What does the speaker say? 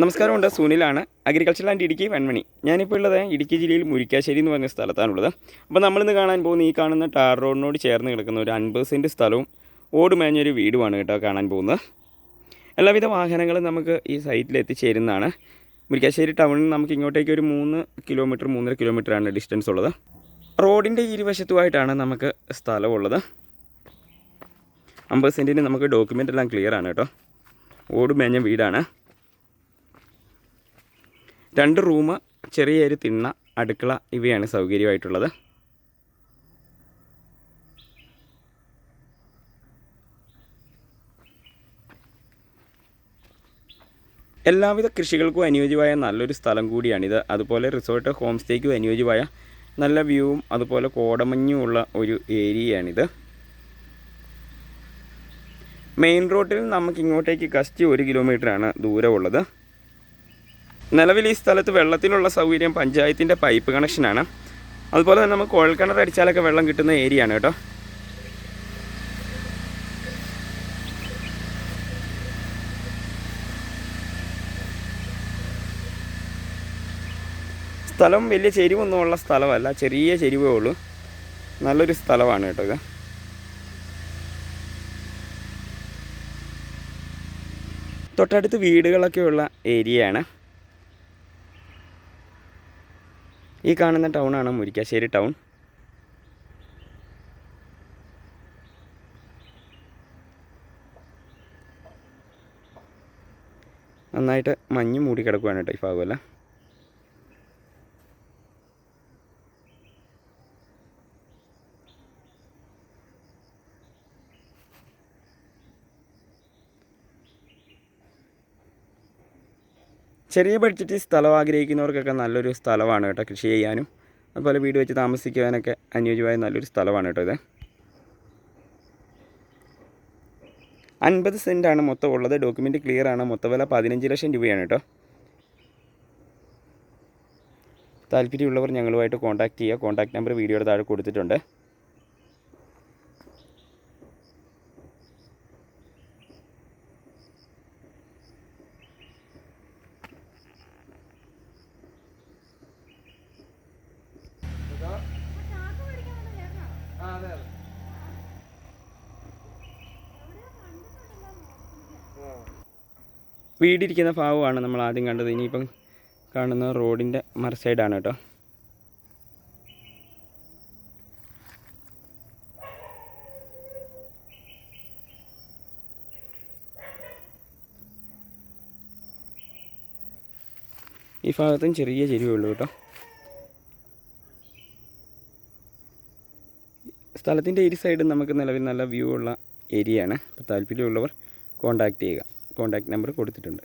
നമസ്കാരമുണ്ട്. സുനിലാണ്. Agriculture and Idukki Venmani. ഞാനിപ്പോൾ ഉള്ളത് ഇടുക്കി ജില്ലയിൽ മുരിക്കാശ്ശേരി എന്ന് പറഞ്ഞ സ്ഥലത്താണുള്ളത്. അപ്പോൾ നമ്മളിന്ന് കാണാൻ പോകുന്ന ഈ കാണുന്ന ടാർ റോഡിനോട് ചേർന്ന് കിടക്കുന്ന ഒരു അൻപത് സെന്റ് സ്ഥലവും ഓട് മേഞ്ഞൊരു വീടുമാണ് കേട്ടോ കാണാൻ പോകുന്നത്. എല്ലാവിധ വാഹനങ്ങളും നമുക്ക് ഈ സൈറ്റിൽ എത്തിച്ചേരുന്നതാണ്. മുരിക്കാശ്ശേരി ടൗണിൽ നിന്ന് നമുക്ക് ഇങ്ങോട്ടേക്ക് ഒരു മൂന്ന് കിലോമീറ്റർ മൂന്നര കിലോമീറ്ററാണ് ഡിസ്റ്റൻസ് ഉള്ളത്. റോഡിന്റെ ഇരുവശത്തുമായിട്ടാണ് നമുക്ക് സ്ഥലമുള്ളത്. അമ്പത് സെന്റിന് നമുക്ക് ഡോക്യുമെന്റ് എല്ലാം ക്ലിയർ ആണ് കേട്ടോ. ഓട് മേഞ്ഞ വീടാണ്. രണ്ട് റൂം ചെറിയൊരു തിണ്ണ അടുക്കള ഇവയാണ് സൗകര്യമായിട്ടുള്ളത്. എല്ലാവിധ കൃഷികൾക്കും അനുയോജ്യമായ നല്ലൊരു സ്ഥലം കൂടിയാണിത്. അതുപോലെ റിസോർട്ട് ഹോം സ്റ്റേക്കും അനുയോജ്യമായ നല്ല വ്യൂവും അതുപോലെ കോടമഞ്ഞും ഉള്ള ഒരു ഏരിയയാണിത്. മെയിൻ റോഡിൽ നമുക്ക് ഇങ്ങോട്ടേക്ക് കഷ്ടി ഒരു കിലോമീറ്ററാണ് ദൂരമുള്ളത്. നിലവിൽ ഈ സ്ഥലത്ത് വെള്ളത്തിനുള്ള സൗകര്യം പഞ്ചായത്തിന്റെ പൈപ്പ് കണക്ഷനാണ്. അതുപോലെ തന്നെ നമുക്ക് കുഴൽക്കിണർ അടിച്ചാലൊക്കെ വെള്ളം കിട്ടുന്ന ഏരിയ ആണ് കേട്ടോ. സ്ഥലം വലിയ ചെരിവൊന്നും ഉള്ള സ്ഥലമല്ല ചെറിയ ചെരിവേ ഉള്ളൂ. നല്ലൊരു സ്ഥലമാണ് കേട്ടോ ഇത്. തൊട്ടടുത്ത് വീടുകളൊക്കെ ഉള്ള ഏരിയയാണ്. ഈ കാണുന്ന ടൗണാണ് മുരിക്കാശ്ശേരി ടൗൺ നന്നായിട്ട് മഞ്ഞ് മൂടി കിടക്കുകയാണ് കേട്ടോ ഈ ഭാഗമല്ല. ചെറിയ ബഡ്ജറ്റിൽ സ്ഥലം ആഗ്രഹിക്കുന്നവർക്കൊക്കെ നല്ലൊരു സ്ഥലമാണ് കേട്ടോ കൃഷി ചെയ്യാനും. അതുപോലെ വീട് വെച്ച് താമസിക്കുവാനൊക്കെ അനുയോജ്യമായ നല്ലൊരു സ്ഥലമാണ് കേട്ടോ ഇത്. അൻപത് സെന്റാണ് മൊത്തം ഉള്ളത്. ഡോക്യുമെന്റ് ക്ലിയർ ആണ്. മൊത്തം വില പതിനഞ്ച് ലക്ഷം രൂപയാണ് കേട്ടോ. താല്പര്യമുള്ളവർ ഞങ്ങളുമായിട്ട് കോൺടാക്റ്റ് ചെയ്യുക. കോൺടാക്ട് നമ്പർ വീഡിയോയുടെ താഴെ കൊടുത്തിട്ടുണ്ട്. വീടിരിക്കുന്ന ഭാഗമാണ് നമ്മൾ ആദ്യം കണ്ടത്. ഇനിയിപ്പം കാണുന്ന റോഡിന്റെ മറ സൈഡാണ് കേട്ടോ. ഈ ഭാഗത്തും ചെറിയ ചെരുവുള്ളൂ കേട്ടോ. സ്ഥലത്തിന്റെ ഇരു സൈഡും നമുക്ക് നിലവിൽ നല്ല വ്യൂ ഉള്ള ഏരിയയാണ്. അപ്പോൾ താല്പര്യമുള്ളവർ കോൺടാക്റ്റ് ചെയ്യുക. കോൺടാക്റ്റ് നമ്പർ കൊടുത്തിട്ടുണ്ട്.